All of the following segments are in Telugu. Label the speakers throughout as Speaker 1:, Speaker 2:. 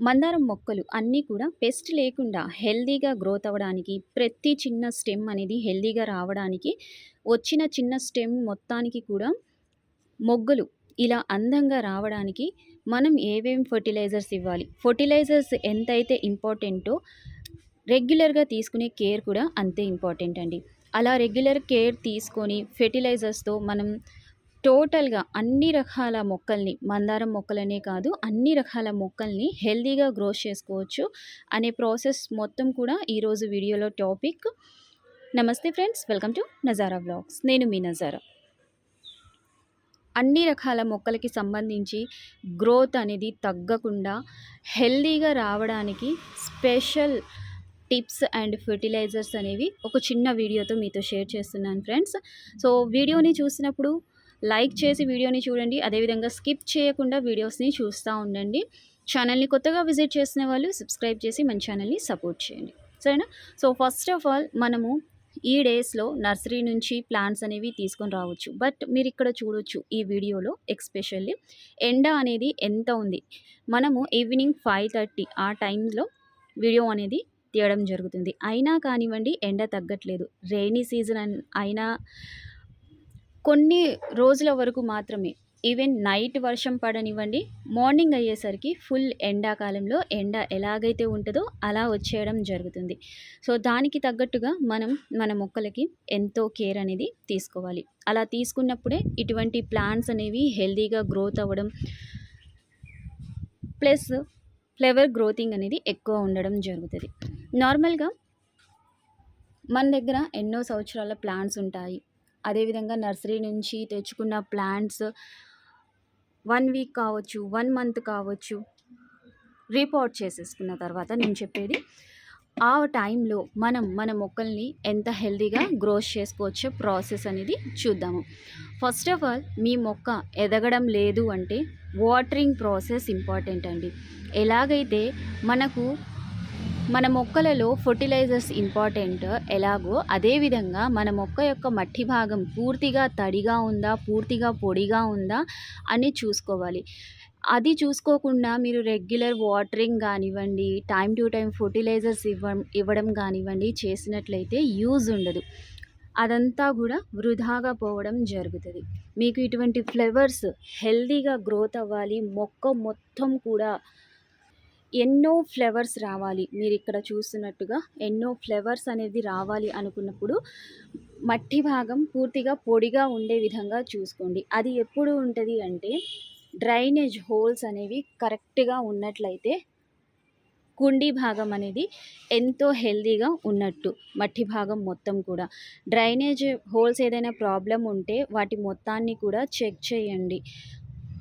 Speaker 1: మందారం మొక్కలు అన్నీ కూడా పెస్ట్ లేకుండా హెల్దీగా గ్రోత్ అవ్వడానికి ప్రతి చిన్న స్టెమ్ అనేది హెల్దీగా రావడానికి వచ్చిన చిన్న స్టెమ్ మొత్తానికి కూడా మొగ్గలు ఇలా అందంగా రావడానికి మనం ఏవేం ఫర్టిలైజర్స్ ఇవ్వాలి? ఫర్టిలైజర్స్ ఎంతైతే ఇంపార్టెంటో రెగ్యులర్గా తీసుకునే కేర్ కూడా అంతే ఇంపార్టెంట్ అండి. అలా రెగ్యులర్ కేర్ తీసుకొని ఫెర్టిలైజర్స్తో మనం టోటల్గా అన్ని రకాల మొక్కల్ని మందారం మొక్కలనే కాదు అన్ని రకాల మొక్కల్ని హెల్దీగా గ్రోత్ చేసుకోవచ్చు అనే ప్రాసెస్ మొత్తం కూడా ఈరోజు వీడియోలో టాపిక్. నమస్తే friends welcome to Nazara vlogs నేను మీ నజారా. అన్ని రకాల మొక్కలకి సంబంధించి గ్రోత్ అనేది తగ్గకుండా హెల్దీగా రావడానికి స్పెషల్ టిప్స్ అండ్ ఫెర్టిలైజర్స్ అనేవి ఒక చిన్న వీడియోతో మీతో షేర్ చేస్తున్నాను ఫ్రెండ్స్. సో వీడియోని చూసినప్పుడు లైక్ చేసి వీడియోని చూడండి. అదేవిధంగా స్కిప్ చేయకుండా వీడియోస్ని చూస్తూ ఉండండి. ఛానల్ని కొత్తగా విజిట్ చేసిన వాళ్ళు సబ్స్క్రైబ్ చేసి మన ఛానల్ని సపోర్ట్ చేయండి. సరేనా? సో ఫస్ట్ ఆఫ్ ఆల్ మనము ఈ డేస్లో నర్సరీ నుంచి ప్లాంట్స్ అనేవి తీసుకొని రావచ్చు. బట్ మీరు ఇక్కడ చూడొచ్చు ఈ వీడియోలో ఎక్స్పెషల్లీ ఎండ అనేది ఎంత ఉంది. మనము ఈవినింగ్ ఫైవ్ థర్టీ ఆ టైంలో వీడియో అనేది తీయడం జరుగుతుంది. అయినా కానివ్వండి ఎండ తగ్గట్లేదు. రైనీ సీజన్ అయినా కొన్ని రోజుల వరకు మాత్రమే. ఈవెన్ నైట్ వర్షం పడనివ్వండి మార్నింగ్ అయ్యేసరికి ఫుల్ ఎండాకాలంలో ఎండ ఎలాగైతే ఉంటుందో అలా వచ్చేయడం జరుగుతుంది. సో దానికి తగ్గట్టుగా మనం మన మొక్కలకి ఎంతో కేర్ అనేది తీసుకోవాలి. అలా తీసుకున్నప్పుడే ఇటువంటి ప్లాంట్స్ అనేవి హెల్దీగా గ్రోత్ అవ్వడం ప్లస్ ఫ్లేవర్ గ్రోతింగ్ అనేది ఎక్కువ ఉండడం జరుగుతుంది. నార్మల్గా మన దగ్గర ఎన్నో సంవత్సరాల ప్లాంట్స్ ఉంటాయి. అదేవిధంగా నర్సరీ నుంచి తెచ్చుకున్న ప్లాంట్స్ వన్ వీక్ కావచ్చు వన్ మంత్ కావచ్చు రిపోర్ట్ చేసేసుకున్న తర్వాత నేను చెప్పేది ఆ టైంలో మనం మన మొక్కల్ని ఎంత హెల్తీగా గ్రోస్ చేసుకోవచ్చో ప్రాసెస్ అనేది చూద్దాము. ఫస్ట్ ఆఫ్ ఆల్ మీ మొక్క ఎదగడం లేదు అంటే వాటరింగ్ ప్రాసెస్ ఇంపార్టెంట్ అండి. ఎలాగైతే మనకు మన మొక్కలలో ఫర్టిలైజర్స్ ఇంపార్టెంట్. ఎలాగో అదేవిధంగా మన మొక్క యొక్క మట్టి భాగం పూర్తిగా తడిగా ఉందా పూర్తిగా పొడిగా ఉందా అని చూసుకోవాలి. అది చూసుకోకుండా మీరు రెగ్యులర్ వాటరింగ్ కానివ్వండి టైం టు టైం ఫర్టిలైజర్స్ ఇవ్వ ఇవ్వడం కానివ్వండి చేసినట్లయితే యూజ్ ఉండదు. అదంతా కూడా వృధాగా పోవడం జరుగుతుంది. మీకు ఇటువంటి ఫ్లవర్స్ హెల్దీగా గ్రోత్ అవ్వాలి మొక్క మొత్తం కూడా ఎన్నో ఫ్లేవర్స్ రావాలి. మీరు ఇక్కడ చూస్తున్నట్టుగా ఎన్నో ఫ్లేవర్స్ అనేది రావాలి అనుకున్నప్పుడు మట్టి భాగం పూర్తిగా పొడిగా ఉండే విధంగా చూసుకోండి. అది ఎప్పుడు ఉంటుంది అంటే డ్రైనేజ్ హోల్స్ అనేవి కరెక్ట్గా ఉన్నట్లయితే కుండీ భాగం అనేది ఎంతో హెల్దీగా ఉన్నట్టు మట్టి భాగం మొత్తం కూడా. డ్రైనేజ్ హోల్స్ ఏదైనా ప్రాబ్లం ఉంటే వాటి మొత్తాన్ని కూడా చెక్ చేయండి.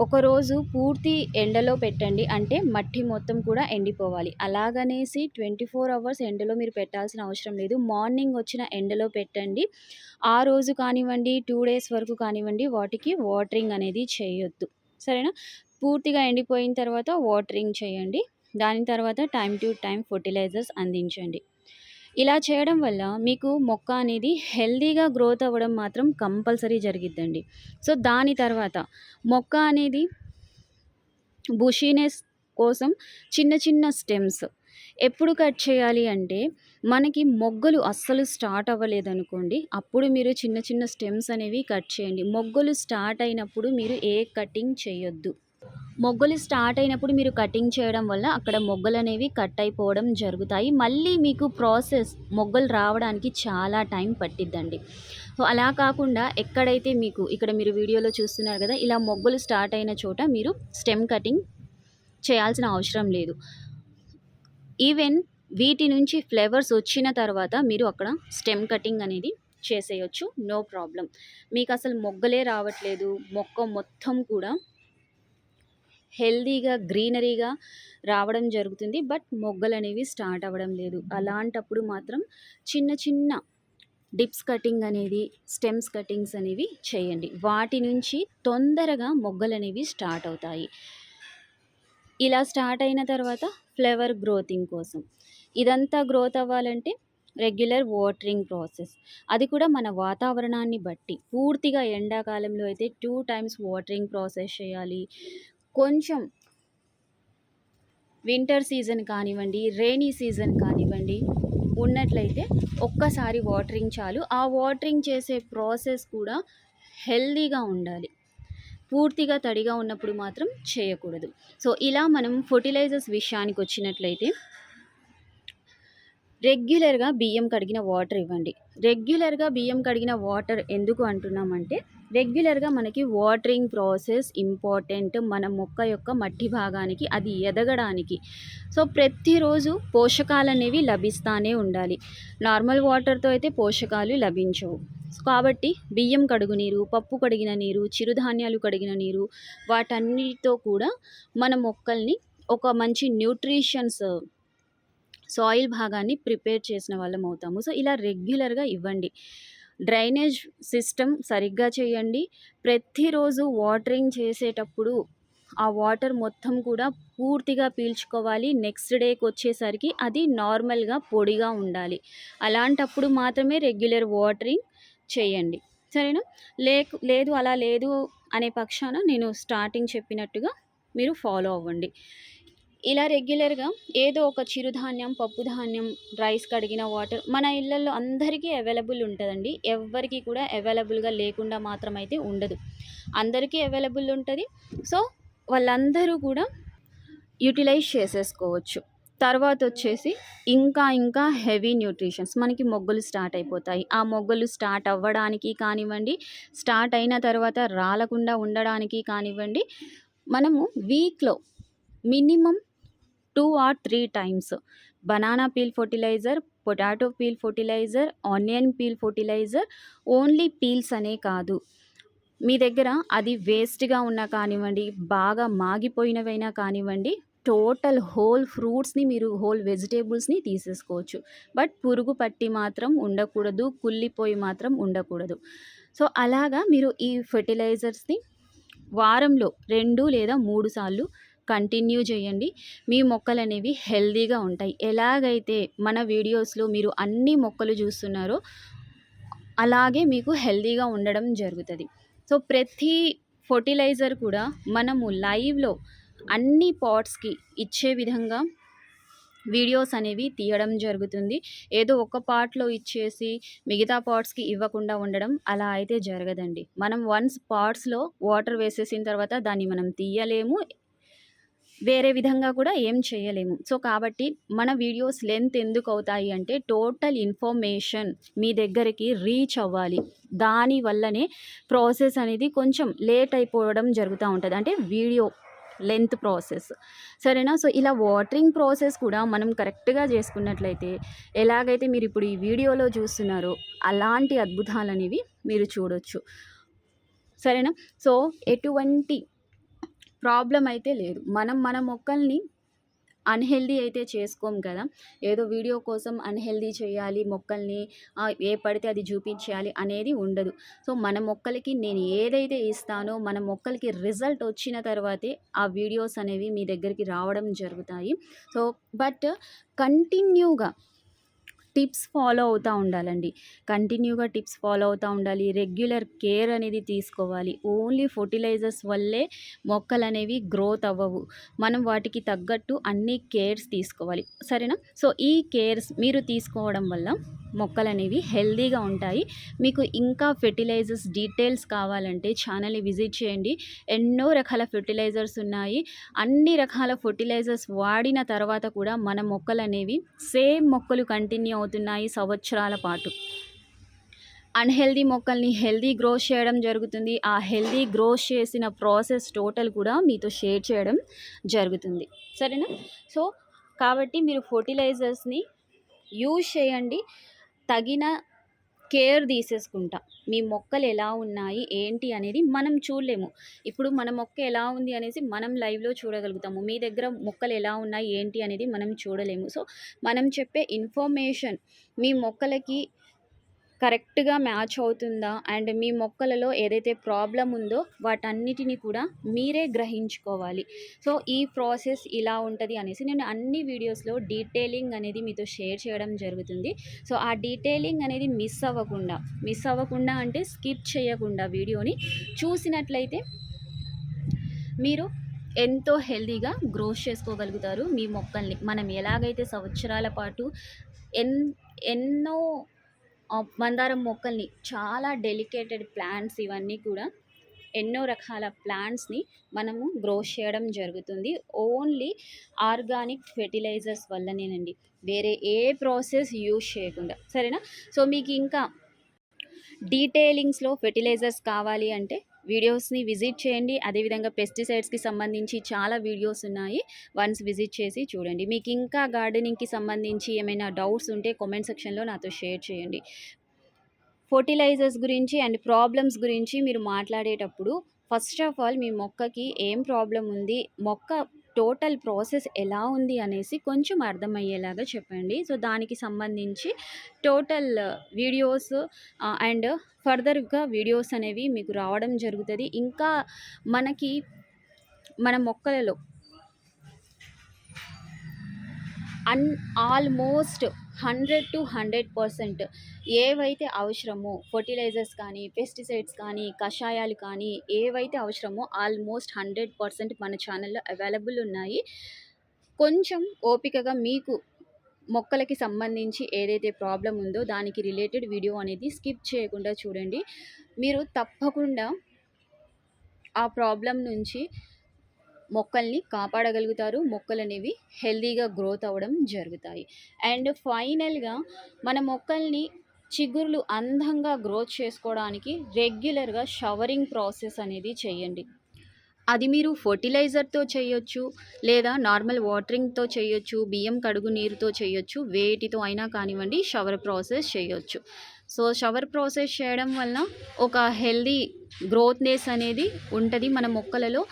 Speaker 1: ఒకరోజు పూర్తి ఎండలో పెట్టండి. అంటే మట్టి మొత్తం కూడా ఎండిపోవాలి. అలాగనేసి ట్వంటీ ఫోర్ అవర్స్ ఎండలో మీరు పెట్టాల్సిన అవసరం లేదు. మార్నింగ్ వచ్చిన ఎండలో పెట్టండి. ఆ రోజు కానివ్వండి టూ డేస్ వరకు కానివ్వండి వాటికి వాటరింగ్ అనేది చేయొద్దు. సరేనా? పూర్తిగా ఎండిపోయిన తర్వాత వాటరింగ్ చేయండి. దాని తర్వాత టైం టు టైం ఫర్టిలైజర్స్ అందించండి. ఇలా చేయడం వల్ల మీకు మొక్క అనేది హెల్దీగా గ్రోత్ అవ్వడం మాత్రం కంపల్సరీ జరిగిద్దండి. సో దాని తర్వాత మొక్క అనేది బుషీనెస్ కోసం చిన్న చిన్న స్టెమ్స్ ఎప్పుడు కట్ చేయాలి అంటే మనకి మొగ్గలు అస్సలు స్టార్ట్ అవ్వలేదనుకోండి అప్పుడు మీరు చిన్న చిన్న స్టెమ్స్ అనేవి కట్ చేయండి. మొగ్గలు స్టార్ట్ అయినప్పుడు మీరు ఏ కటింగ్ చేయొద్దు. మొగ్గలు స్టార్ట్ అయినప్పుడు మీరు కటింగ్ చేయడం వల్ల అక్కడ మొగ్గలు అనేవి కట్ అయిపోవడం జరుగుతాయి. మళ్ళీ మీకు ప్రాసెస్ మొగ్గలు రావడానికి చాలా టైం పట్టిద్దండి. సో అలా కాకుండా ఎక్కడైతే మీకు ఇక్కడ మీరు వీడియోలో చూస్తున్నారు కదా ఇలా మొగ్గలు స్టార్ట్ అయిన చోట మీరు స్టెమ్ కటింగ్ చేయాల్సిన అవసరం లేదు. ఈవెన్ వీటి నుంచి ఫ్లేవర్స్ వచ్చిన తర్వాత మీరు అక్కడ స్టెమ్ కటింగ్ అనేది చేసేయచ్చు. No problem. మీకు అసలు మొగ్గలే రావట్లేదు. మొక్క మొత్తం కూడా హెల్దీగా గ్రీనరీగా రావడం జరుగుతుంది. బట్ మొగ్గలు అనేవి స్టార్ట్ అవ్వడం లేదు. అలాంటప్పుడు మాత్రం చిన్న చిన్న డిప్స్ కటింగ్ అనేది స్టెమ్స్ కటింగ్స్ అనేవి చేయండి. వాటి నుంచి తొందరగా మొగ్గలు అనేవి స్టార్ట్ అవుతాయి. ఇలా స్టార్ట్ అయిన తర్వాత ఫ్లవర్ గ్రోతింగ్ కోసం. ఇదంతా గ్రోత్ అవ్వాలంటే రెగ్యులర్ వాటరింగ్ ప్రాసెస్. అది కూడా మన వాతావరణాన్ని బట్టి. పూర్తిగా ఎండాకాలంలో అయితే టూ టైమ్స్ వాటరింగ్ ప్రాసెస్ చేయాలి. కొంచెం వింటర్ సీజన్ కానివ్వండి రెయినీ సీజన్ కానివ్వండి ఉన్నట్లయితే ఒక్కసారి వాటరింగ్ చాలు. ఆ వాటరింగ్ చేసే ప్రాసెస్ కూడా హెల్దీగా ఉండాలి. పూర్తిగా తడిగా ఉన్నప్పుడు మాత్రం చేయకూడదు. సో ఇలా మనం ఫర్టిలైజర్స్ విషయానికి వచ్చినట్లయితే రెగ్యులర్గా బియ్యం కడిగిన వాటర్ ఇవ్వండి. రెగ్యులర్గా బియ్యం కడిగిన వాటర్ ఎందుకు అంటున్నామంటే రెగ్యులర్గా మనకి వాటరింగ్ ప్రాసెస్ ఇంపార్టెంట్ మన మొక్క యొక్క మట్టి భాగానికి అది ఎదగడానికి. సో ప్రతిరోజు పోషకాలు అనేవి లభిస్తూనే ఉండాలి. నార్మల్ వాటర్తో అయితే పోషకాలు లభించవు. కాబట్టి బియ్యం కడుగు నీరు పప్పు కడిగిన నీరు చిరుధాన్యాలు కడిగిన నీరు వాటన్నిటితో కూడా మన మొక్కల్ని ఒక మంచి న్యూట్రిషన్స్ సాయిల్ భాగాన్ని ప్రిపేర్ చేసిన వాళ్ళం అవుతాము. సో ఇలా రెగ్యులర్గా ఇవ్వండి. డ్రైనేజ్ సిస్టమ్ సరిగ్గా చేయండి. ప్రతిరోజు వాటరింగ్ చేసేటప్పుడు ఆ వాటర్ మొత్తం కూడా పూర్తిగా పీల్చుకోవాలి. నెక్స్ట్ డేకి వచ్చేసరికి అది నార్మల్గా పొడిగా ఉండాలి. అలాంటప్పుడు మాత్రమే రెగ్యులర్ వాటరింగ్ చేయండి. సరేనా? లేకు లేదు అలా లేదు అనే పక్షాన నేను స్టార్టింగ్ చెప్పినట్టుగా మీరు ఫాలో అవ్వండి. ఇలా రెగ్యులర్గా ఏదో ఒక చిరుధాన్యం పప్పుధాన్యం రైస్ కడిగిన వాటర్ మన ఇళ్ళల్లో అందరికీ అవైలబుల్ ఉంటుందండి. ఎవరికి కూడా అవైలబుల్గా లేకుండా మాత్రం అయితే ఉండదు. అందరికీ అవైలబుల్ ఉంటుంది. సో వాళ్ళందరూ కూడా యూటిలైజ్ చేసేసుకోవచ్చు. తర్వాత వచ్చేసి ఇంకా ఇంకా హెవీ న్యూట్రిషన్స్ మనకి మొగ్గలు స్టార్ట్ అయిపోతాయి. ఆ మొగ్గలు స్టార్ట్ అవ్వడానికి కానివ్వండి స్టార్ట్ అయిన తర్వాత రాలకుండా ఉండడానికి కానివ్వండి మనము వీక్లో minimum two or three times banana peel fertilizer potato peel fertilizer onion peel fertilizer only peels అనే కాదు. మీ దగ్గర అది వేస్ట్గా ఉన్నా కానివ్వండి బాగా మాగిపోయినవైనా కానివ్వండి టోటల్ హోల్ ఫ్రూట్స్ని మీరు హోల్ వెజిటేబుల్స్ని తీసేసుకోవచ్చు. బట్ పురుగు పట్టి మాత్రం ఉండకూడదు కుళ్ళిపోయి మాత్రం ఉండకూడదు. సో అలాగా మీరు ఈ ఫెర్టిలైజర్స్ని వారంలో రెండు లేదా మూడు సార్లు కంటిన్యూ చేయండి. మీ మొక్కలు అనేవి హెల్దీగా ఉంటాయి. ఎలాగైతే మన వీడియోస్లో మీరు అన్ని మొక్కలు చూస్తున్నారో అలాగే మీకు హెల్దీగా ఉండడం జరుగుతుంది. సో ప్రతి ఫర్టిలైజర్ కూడా మనము లైవ్లో అన్ని పాట్స్కి ఇచ్చే విధంగా వీడియోస్ అనేవి తీయడం జరుగుతుంది. ఏదో ఒక పార్ట్లో ఇచ్చేసి మిగతా పార్ట్స్కి ఇవ్వకుండా ఉండడం అలా అయితే జరగదండి. మనం వన్స్ పార్ట్స్లో వాటర్ వేసేసిన తర్వాత దాన్ని మనం తీయలేము. వేరే విధంగా కూడా ఏం చేయలేము. సో కాబట్టి మన వీడియోస్ లెంత్ ఎందుకు అవుతాయి అంటే టోటల్ ఇన్ఫర్మేషన్ మీ దగ్గరికి రీచ్ అవ్వాలి. దాని వల్లనే ప్రాసెస్ అనేది కొంచెం లేట్ అయిపోవడం జరుగుతూ ఉంటుంది. అంటే వీడియో లెంత్ ప్రాసెస్. సరేనా? సో ఇలా వాటరింగ్ ప్రాసెస్ కూడా మనం కరెక్ట్గా చేసుకున్నట్లయితే ఎలాగైతే మీరు ఇప్పుడు ఈ వీడియోలో చూస్తున్నారో అలాంటి అద్భుతాలు అనేవి మీరు చూడొచ్చు. సరేనా? సో ఎటువంటి ప్రాబ్లం అయితే లేదు. మనం మన మొక్కల్ని అన్హెల్దీ అయితే చేసుకోం కదా. ఏదో వీడియో కోసం అన్హెల్దీ చేయాలి మొక్కల్ని ఏ పడితే అది చూపించాలి అనేది ఉండదు. సో మన మొక్కలకి నేను ఏదైతే ఇస్తానో మన మొక్కలకి రిజల్ట్ వచ్చిన తర్వాతే ఆ వీడియోస్ అనేవి మీ దగ్గరికి రావడం జరుగుతాయి. సో బట్ కంటిన్యూగా టిప్స్ ఫాలో అవుతూ ఉండాలండి. కంటిన్యూగా టిప్స్ ఫాలో అవుతూ ఉండాలి. రెగ్యులర్ కేర్ అనేది తీసుకోవాలి. ఓన్లీ ఫర్టిలైజర్స్ వల్లే మొక్కలు అనేవి గ్రోత్ అవ్వవు. మనం వాటికి తగ్గట్టు అన్ని కేర్స్ తీసుకోవాలి. సరేనా? సో ఈ కేర్స్ మీరు తీసుకోవడం వల్ల మొక్కలు అనేవి హెల్దీగా ఉంటాయి. మీకు ఇంకా ఫెర్టిలైజర్స్ డీటెయిల్స్ కావాలంటే ఛానల్ని విజిట్ చేయండి. ఎన్నో రకాల ఫెర్టిలైజర్స్ ఉన్నాయి. అన్ని రకాల ఫెర్టిలైజర్స్ వాడిన తర్వాత కూడా మన మొక్కలు అనేవి సేమ్ మొక్కలు కంటిన్యూ అవుతున్నాయి సంవత్సరాల పాటు. అన్హెల్దీ మొక్కల్ని హెల్దీ గ్రో చేయడం జరుగుతుంది. ఆ హెల్దీ గ్రో చేసిన ప్రాసెస్ టోటల్ కూడా మీతో షేర్ చేయడం జరుగుతుంది. సరేనా? సో కాబట్టి మీరు ఫర్టిలైజర్స్ని యూజ్ చేయండి. తగిన కేర్ తీసేసుకుంటా. మీ మొక్కలు ఎలా ఉన్నాయి ఏంటి అనేది మనం చూడలేము. ఇప్పుడు మన మొక్క ఎలా ఉంది అనేసి మనం లైవ్లో చూడగలుగుతాము. మీ దగ్గర మొక్కలు ఎలా ఉన్నాయి ఏంటి అనేది మనం చూడలేము. సో మనం చెప్పే ఇన్ఫర్మేషన్ మీ మొక్కలకి కరెక్ట్గా మ్యాచ్ అవుతుందా? అండ్ మీ మొక్కలలో ఏదైతే ప్రాబ్లం ఉందో వాటన్నిటిని కూడా మీరే గ్రహించుకోవాలి. సో ఈ ప్రాసెస్ ఇలా ఉంటుంది అనేసి నేను అన్ని వీడియోస్లో డీటెయిలింగ్ అనేది మీతో షేర్ చేయడం జరుగుతుంది. సో ఆ డీటెయిలింగ్ అనేది మిస్ అవ్వకుండా మిస్ అవ్వకుండా అంటే స్కిప్ చేయకుండా వీడియోని చూసినట్లయితే మీరు ఎంతో హెల్తీగా గ్రోత్ చేసుకోగలుగుతారు మీ మొక్కల్ని. మనం ఎలాగైతే సంవత్సరాల పాటు ఎన్ ఎన్నో మందారం మొక్కల్ని చాలా డెలికేటెడ్ ప్లాంట్స్ ఇవన్నీ కూడా ఎన్నో రకాల ప్లాంట్స్ని మనము గ్రో చేయడం జరుగుతుంది. ఓన్లీ ఆర్గానిక్ ఫెర్టిలైజర్స్ వల్లనేనండి. వేరే ఏ ప్రాసెస్ యూజ్ చేయకుండా. సరేనా? సో మీకు ఇంకా డీటెయిలింగ్స్లో ఫెర్టిలైజర్స్ కావాలి అంటే వీడియోస్ని విజిట్ చేయండి. అదేవిధంగా పెస్టిసైడ్స్కి సంబంధించి చాలా వీడియోస్ ఉన్నాయి. వన్స్ విజిట్ చేసి చూడండి. మీకు ఇంకా గార్డెనింగ్కి సంబంధించి ఏమైనా డౌట్స్ ఉంటే కామెంట్ సెక్షన్లో నాతో షేర్ చేయండి. ఫర్టిలైజర్స్ గురించి అండ్ ప్రాబ్లమ్స్ గురించి మీరు మాట్లాడేటప్పుడు ఫస్ట్ ఆఫ్ ఆల్ మీ మొక్కకి ఏం ప్రాబ్లం ఉంది? మొక్క టోటల్ ప్రాసెస్ ఎలా ఉంది అనేసి కొంచెం అర్థమయ్యేలాగా చెప్పండి. సో దానికి సంబంధించి టోటల్ వీడియోస్ అండ్ ఫర్దర్గా వీడియోస్ అనేవి మీకు రావడం జరుగుతుంది. ఇంకా మనకి మన మొక్కలలో అన్ almost hundred to hundred percent ఏవైతే అవసరమో ఫర్టిలైజర్స్ కానీ పెస్టిసైడ్స్ కానీ కషాయాలు కానీ ఏవైతే అవసరమో ఆల్మోస్ట్ హండ్రెడ్ పర్సెంట్ మన ఛానల్లో అవైలబుల్ ఉన్నాయి. కొంచెం ఓపికగా మీకు మొక్కలకి సంబంధించి ఏదైతే ప్రాబ్లం ఉందో దానికి రిలేటెడ్ వీడియో అనేది స్కిప్ చేయకుండా చూడండి. మీరు తప్పకుండా ఆ ప్రాబ్లం నుంచి మొక్కల్ని కాపాడగలుగుతారు. మొక్కలు అనేవి హెల్దీగా గ్రోత్ అవ్వడం జరుగుతాయి. అండ్ ఫైనల్గా మన మొక్కల్ని చిగుర్లు అందంగా గ్రోత్ చేసుకోవడానికి రెగ్యులర్గా షవరింగ్ ప్రాసెస్ అనేది చేయండి. అది మీరు ఫర్టిలైజర్తో చేయొచ్చు లేదా నార్మల్ వాటరింగ్తో చేయొచ్చు బియ్యం కడుగు నీరుతో చేయొచ్చు వేటితో అయినా కానివ్వండి షవర్ ప్రాసెస్ చేయొచ్చు. సో షవర్ ప్రాసెస్ చేయడం వలన ఒక హెల్దీ గ్రోత్నెస్ అనేది ఉంటుంది మన మొక్కలలో.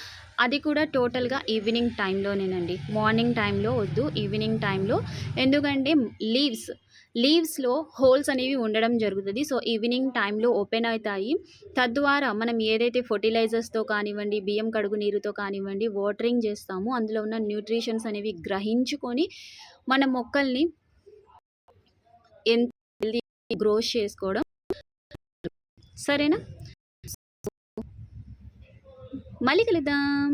Speaker 1: అది కూడా టోటల్గా ఈవినింగ్ టైంలోనేనండి. మార్నింగ్ టైంలో వద్దు ఈవినింగ్ టైంలో. ఎందుకంటే లీవ్స్ లీవ్స్లో హోల్స్ అనేవి ఉండడం జరుగుతుంది. సో ఈవినింగ్ టైంలో ఓపెన్ అవుతాయి. తద్వారా మనం ఏదైతే ఫర్టిలైజర్స్తో కానివ్వండి బియ్యం కడుగు నీరుతో కానివ్వండి వాటరింగ్ చేస్తామో అందులో ఉన్న న్యూట్రిషన్స్ అనేవి గ్రహించుకొని మన మొక్కల్ని ఎంత హెల్దీ గ్రోత్ చేసుకోవడం సరేనా? మళ్ళీ కలుద్దాం.